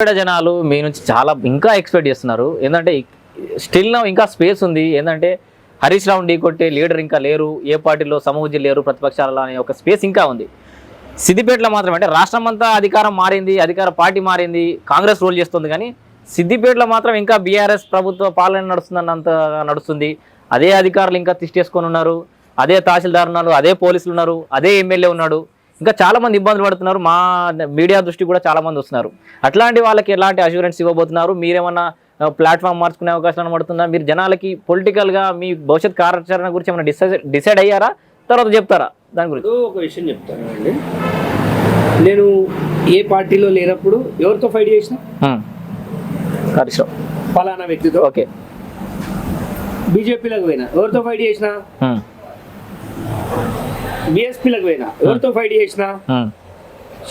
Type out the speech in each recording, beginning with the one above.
ఇక్కడ జనాలు మీ నుంచి చాలా ఇంకా ఎక్స్పెక్ట్ చేస్తున్నారు. ఏంటంటే స్టిల్ ఇంకా స్పేస్ ఉంది. ఏంటంటే హరీష్ రావు ఢీ కొట్టే లీడర్ ఇంకా లేరు. ఏ పార్టీలో సమూహజీ లేరు ప్రతిపక్షాలలో అనే ఒక స్పేస్ ఇంకా ఉంది. సిద్దిపేటలో మాత్రం అంటే రాష్ట్రం అంతా అధికారం మారింది అధికార పార్టీ మారింది కాంగ్రెస్ రూల్ చేస్తుంది. కానీ సిద్దిపేటలో మాత్రం ఇంకా బీఆర్ఎస్ ప్రభుత్వ పాలన నడుస్తుందన్నంత నడుస్తుంది. అదే అధికారులు ఇంకా తిష్టేసుకొని ఉన్నారు. అదే తహసీల్దార్ ఉన్నారు అదే పోలీసులు ఉన్నారు అదే ఎమ్మెల్యే ఉన్నాడు. ఇంకా చాలా మంది ఇబ్బందులు పడుతున్నారు. మా మీడియా దృష్టి కూడా చాలా మంది వస్తున్నారు. అట్లాంటి వాళ్ళకి ఎలాంటి అష్యూరెన్స్ ఇవ్వబోతున్నారు? మీరేమన్నా ప్లాట్ఫామ్ మార్చుకునే అవకాశం పడుతుందా మీరు జనాలకి పొలిటికల్గా మీ భవిష్యత్ కార్యాచరణ గురించి ఏమైనా డిసైడ్ డిసైడ్ అయ్యారా? తర్వాత చెప్తారా దాని గురించి? ఒక విషయం చెప్తాను అండి. నేను ఏ పార్టీలో లేనప్పుడు ఎవరితో ఫైట్ చేసిన? ఫలానా వ్యక్తితో. ఓకే. బీజేపీలకు పోయినా. ఎవరితో ఫైట్ చేసిన. బిఎస్పీలకు పోయినా ఎవరితో ఫైట్ చేసిన.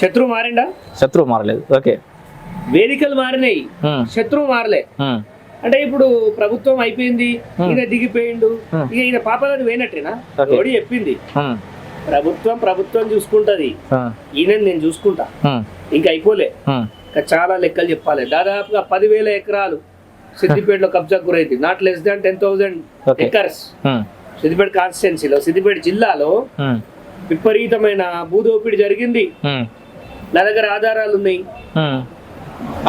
శత్రువు మారిండా శత్రువు మారలేదు ఓకే వేదికలు మారినాయి. శత్రువు మారలే. అంటే ఇప్పుడు ప్రభుత్వం అయిపోయింది ఈయన దిగిపోయిండు. ఇక ఈయన పాపదని పోయినట్టేనా. ఎవడి చెప్పింది. ప్రభుత్వం ప్రభుత్వం చూసుకుంటది. ఈయన నేను చూసుకుంటా. ఇంకా అయిపోలే. ఇంకా చాలా లెక్కలు చెప్పాలి దాదాపుగా పదివేల ఎకరాలు సిద్దిపేటలో కబ్జా గురైంది not less than ten thousand. Acres. Siddipet కాన్స్టిట్యున్సీలో సిద్దిపేట జిల్లాలో. విపరీతమైన భూదోపిడి జరిగింది. నా దగ్గర ఆధారాలు ఉన్నాయి.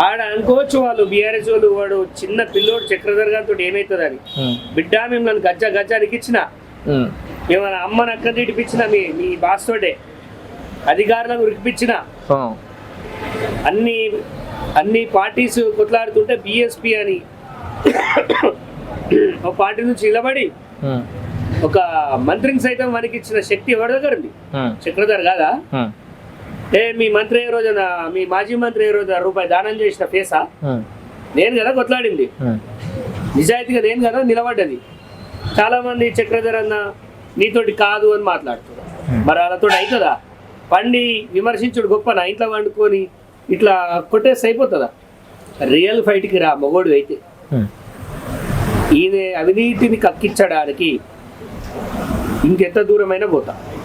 ఆడ అనుకోవచ్చు వాళ్ళు బీఆర్ఎస్ వాళ్ళు వాడు చిన్న పిల్లోడు చక్రధర్ గారితో ఏమవుతుందని హ్మ్. బిడ్డ మేము నన్ను గజ్జ గజ్జానికి ఇచ్చిన హ్మ్. మేము మన అమ్మని అక్కడ తిడిపించిన మీ మీ బాస్ తోటే అధికారులను ఉరికిపించిన. అన్ని అన్ని పార్టీస్ కొట్లాడుతుంటే బిఎస్పి అని ఒక పార్టీ నుంచి నిలబడి. ఒక మంత్రిని సైతం మనకి ఇచ్చిన శక్తి ఎవరి దగ్గర ఉంది. చక్రధర్ కాదా. ఏ మీ మంత్రి ఏ రోజున మీ మాజీ మంత్రి ఏ రోజున రూపాయి దానం చేసిన ఫేసా. నేను కదా కొట్లాడింది. నిజాయితీగా నేను కదా నిలబడ్డది చాలా మంది చక్రధర్ అన్న నీతోటి కాదు అని మాట్లాడుతున్నారు మరి వాళ్ళతో అవుతుందా పండి విమర్శించుడు గొప్ప నా ఇంట్లో వండుకొని ఇట్లా కొట్టేసి అయిపోతుందా రియల్ ఫైట్కి రా మొగోడు అయితే. ఈయన అవినీతిని కక్కించడానికి ఇంకెంత దూరమైనా పోతా.